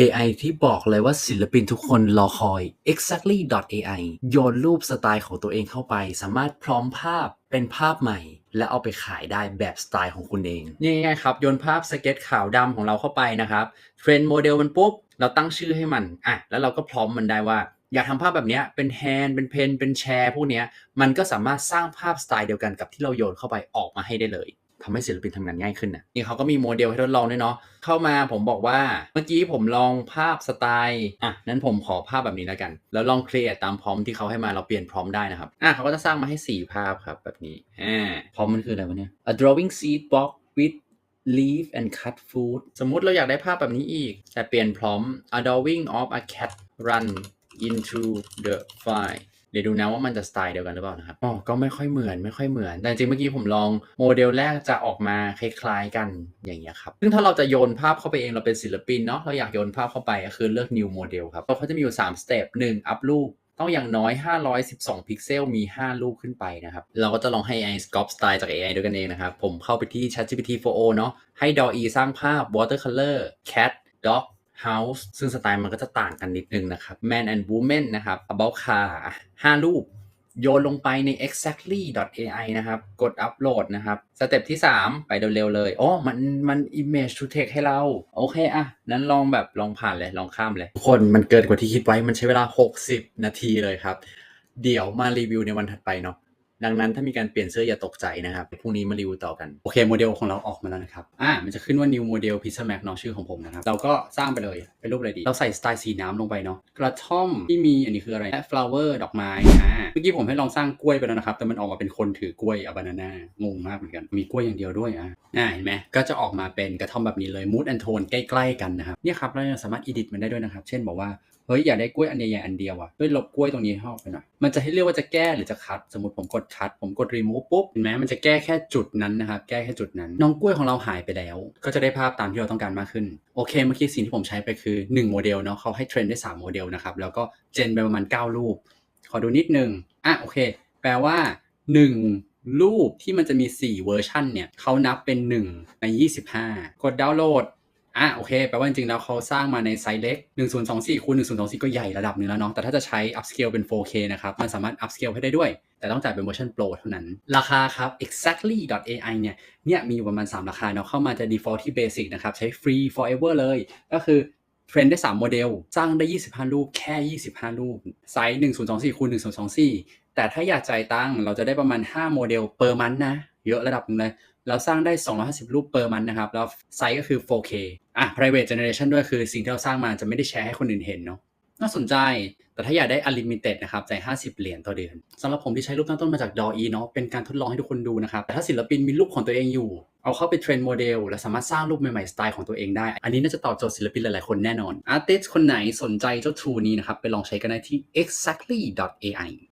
AI ที่บอกเลยว่าศิลปินทุกคนรอคอย exactly.ai โยนรูปสไตล์ของตัวเองเข้าไป สามารถพร้อมภาพเป็นภาพใหม่ และเอาไปขายได้แบบสไตล์ของคุณเอง นี่ไงครับ โยนภาพสเก็ตขาวดำของเราเข้าไปนะครับเทรนด์โมเดลมันปุ๊บ เราตั้งชื่อให้มันอะแล้วเราก็พร้อมมันได้ว่า อยากทำภาพแบบนี้เป็นแฮนด์เป็นเพนเป็นแชร์พวกนี้มันก็สามารถสร้างภาพสไตล์เดียวกันกับที่เราโยนเข้าไปออกมาให้ได้เลย ทำให้ศิลปินทำงานง่ายขึ้นนะนี่เขาก็มีโมเดลให้ทดลองด้วยเนาะเข้ามาผมบอกว่าเมื่อกี้ผมลองภาพสไตล์อะนั้นผมขอภาพแบบนี้แล้วกัน แล้วลองเคลียร์ตามพร้อมที่เขาให้มาเราเปลี่ยนพร้อมได้นะครับอะเขาก็จะสร้างมาให้ 4 ภาพครับแบบนี้อ่าพร้อมมันคืออะไรวะเนี่ย a drawing seed box with leaf and cut food สมมุติเราอยากได้ภาพแบบนี้อีก แต่เปลี่ยนพร้อม a drawing of a cat run into the fire ดี๋ยวดูนะว่ามันจะสไตล์เดียวกันหรือเปล่านะครับอ๋อก็ไม่ค่อยเหมือนไม่ค่อยเหมือน แต่จริงเมื่อกี้ผมลองโมเดลแรกจะออกมาคล้ายๆกันอย่างเงี้ยครับ ซึ่งถ้าเราจะโยนภาพเข้าไปเองเราเป็นศิลปินเนาะเราอยากโยนภาพเข้าไปก็คือเลือก new model ครับเขาจะมีอยู่3 step 1อัพรูปต้องอย่างน้อย 512 พิกเซล มี5รูปขึ้นไปนะครับ เราก็จะลองให้ AI Sculpt Style จาก AI ด้วยกันเองนะครับ ผมเข้าไปที่ ChatGPT 4o เนาะ ให้ DALL-E สร้างภาพ watercolor cat dog house ซึ่งสไตล์มันก็จะต่างกันนิดนึงนะครับ man and woman นะครับ about car 5 รูป โยนลงไปใน exactly.ai นะครับ กดอัปโหลดนะครับ สเต็ปที่ 3 ไปเร็วๆเลยอ๋อมันมัน image to text ให้เรา โอเคอะนั้นลองแบบลองผ่านเลย ลองข้ามเลยทุกคนมันเกินกว่าที่คิดไว้มันใช้เวลา 60 นาทีเลยครับ เดี๋ยวมารีวิวในวันถัดไปเนาะ ดังนั้นถ้ามีการเปลี่ยนเสื้ออย่าตกใจนะครับพรุ่งนี้มารีวิวต่อกัน โอเคโมเดลของเราออกมาแล้วนะครับ อ่า มันจะขึ้นว่า new model pizza mac เนาะชื่อของผมนะครับ เราก็สร้างไปเลย เป็นรูปอะไรดี เราใส่สไตล์สีน้ำลงไปเนาะ กระท่อมที่มีอันนี้คืออะไร และ flower ดอกไม้ อ่า เมื่อกี้ผมให้ลองสร้างกล้วยไปแล้วนะครับ แต่มันออกมาเป็นคนถือกล้วยอะบานาน่างงมากเหมือนกัน มีกล้วยอย่างเดียวด้วยอะอ่าเห็นไหมก็จะออกมาเป็นกระท่อมแบบนี้เลย mood and tone ใกล้ๆกันนะครับเนี่ยครับเราสามารถ edit มันได้ด้วยนะครับ เช่นบอกว่า เฮ้ยอยากได้กล้วยอันใหญ่ๆอันเดียวอะช่วยลบกล้วยตรงนี้ให้ออกไปหน่อยมันจะให้เลือกว่าจะแก้หรือจะคัด สมมติผมกดคัด ผมกด remove ปุ๊บเห็นไหมมันจะแก้แค่จุดนั้นนะครับแก้แค่จุดนั้น น้องกล้วยของเราหายไปแล้ว ก็จะได้ภาพตามที่เราต้องการมากขึ้นโอเคเมื่อกี้สิ่งที่ผมใช้ไปคือ 1 โมเดลเนาะเขาให้เทรนได้ 3 โมเดลนะครับแล้วก็เจนไปประมาณ 9 รูป ขอดูนิดนึงอะโอเค แปลว่า 1รูปที่มันจะมี 4 เวอร์ชันเนี่ยเขานับเป็น 1 ใน 25 กดดาวน์โหลด อะโอเคแปลว่าจริงๆแล้วเขาสร้างมาในไซส์เล็ก 1024คูณ1024 ก็ใหญ่ระดับหนึงแล้วเนาะแต่ถ้าจะใช้ upscale เป็น 4K นะครับ มันสามารถ upscale ให้ได้ด้วย แต่ต้องจ่ายเป็นเวอร์ชัน Pro เท่านั้น ราคาครับ exactly.ai เนี่ยเนี่ยมีอยู่ประมาณ 3 ราคาเนาะเข้ามาจะ default ที่ basic นะครับ ใช้ free forever เลย ก็คือเทรนได้ 3 โมเดล สร้างได้ 25 รูป แค่ 25 รูป ไซส์1024คูณ1024 แต่ถ้าอยากจ่ายตังค์เราจะได้ประมาณ 5 โมเดล per month นะ เยอะระดับหนึงเลย เราสร้างได้ 250 รูป per month นะครับ แล้วไซส์ก็คือ 4K อะ private generation ด้วยคือสิ่งที่เราสร้างมาจะไม่ได้แชร์ให้คนอื่นเห็นเนาะน่าสนใจ แต่ถ้าอยากได้ unlimited นะครับจ่าย50 เหรียญต่อเดือนสำหรับผมที่ใช้รูปตั้งต้นมาจาก DALL-E เนาะ เป็นการทดลองให้ทุกคนดูนะครับ แต่ถ้าศิลปินมีรูปของตัวเองอยู่ เอาเข้าไปเทรนโมเดล และสามารถสร้างรูปใหม่ๆ สไตล์ของตัวเองได้ อันนี้น่าจะตอบโจทย์ศิลปินหลายๆ คนแน่นอน artist คนไหนสนใจเจ้า tool นี้นะครับ ไปลองใช้กันได้ที่ exactly.ai